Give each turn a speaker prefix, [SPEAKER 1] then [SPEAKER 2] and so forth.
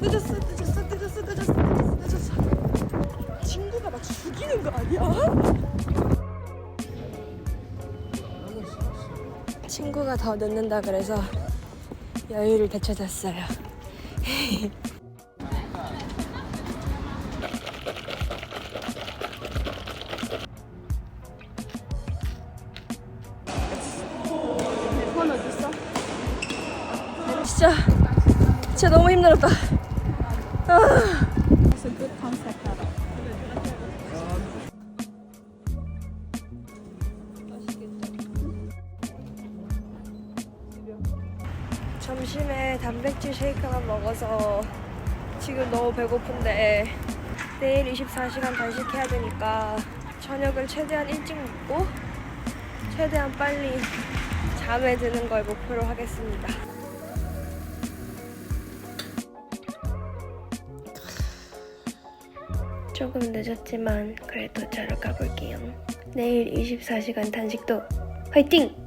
[SPEAKER 1] 늦었어 늦었어 늦었어 늦었어 늦었어 늦었어 친구가 막 죽이는 거 아니야? 친구가 더 늦는다 그래서 여유를 되찾았어요? 진짜 진짜 너무 힘들었다 아.
[SPEAKER 2] It's a good concept.
[SPEAKER 1] 점심에 단백질 쉐이크만 먹어서 지금 너무 배고픈데 내일 24시간 단식해야 되니까 저녁을 최대한 일찍 먹고 최대한 빨리 잠에 드는 걸 목표로 하겠습니다. 조금 늦었지만 그래도 자러 가볼게요. 내일 24시간 단식도 화이팅!